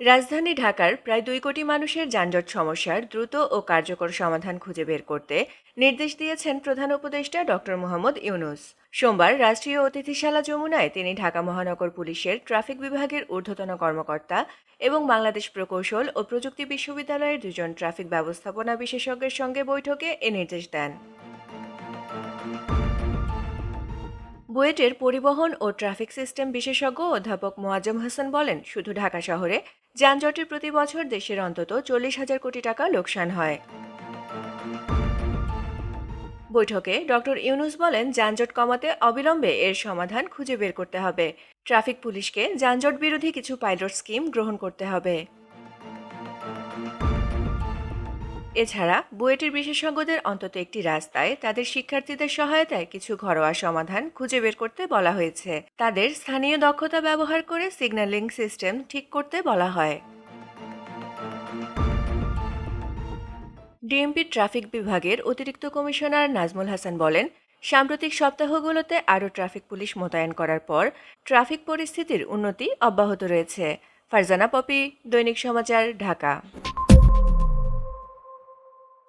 রাজধানী ঢাকার প্রায় দুই কোটি মানুষের যানজট সমস্যার দ্রুত ও কার্যকর সমাধান খুঁজে বের করতে নির্দেশ দিয়েছেন প্রধান উপদেষ্টা ডক্টর মোহাম্মদ ইউনুস। সোমবার রাষ্ট্রীয় অতিথিশালা যমুনায় তিনি ঢাকা মহানগর পুলিশের ট্রাফিক বিভাগের ঊর্ধ্বতন কর্মকর্তা এবং বাংলাদেশ প্রকৌশল ও প্রযুক্তি বিশ্ববিদ্যালয়ের দুজন ট্রাফিক ব্যবস্থাপনা বিশেষজ্ঞের সঙ্গে বৈঠকে এ নির্দেশ দেন। বুয়েটের পরিবহন ও ট্রাফিক সিস্টেম বিশেষজ্ঞ অধ্যাপক মোয়াজ্জম হাসান বলেন, শুধু ঢাকা শহরে যানজটে প্রতি বছর দেশের অন্তত চল্লিশ হাজার কোটি টাকা লোকসান হয়। বৈঠকে ডক্টর ইউনুস বলেন, যানজট কমাতে অবিলম্বে এর সমাধান খুঁজে বের করতে হবে। ট্রাফিক পুলিশকে যানজট বিরোধী কিছু পাইলট স্কিম গ্রহণ করতে হবে। এছাড়া বুয়েটের বিশেষজ্ঞদের অন্তত একটি রাস্তায় তাদের শিক্ষার্থীদের সহায়তায় কিছু ঘরোয়া সমাধান খুঁজে বের করতে বলা হয়েছে। তাদের স্থানীয় দক্ষতা ব্যবহার করে সিগন্যালিং সিস্টেম ঠিক করতে বলা হয়। ডিএমপি ট্রাফিক বিভাগের অতিরিক্ত কমিশনার নাজমুল হাসান বলেন, সাম্প্রতিক সপ্তাহগুলোতে আরও ট্রাফিক পুলিশ মোতায়েন করার পর ট্রাফিক পরিস্থিতির উন্নতি অব্যাহত রয়েছে। ফারজানা পপি, দৈনিক সমাচার, ঢাকা।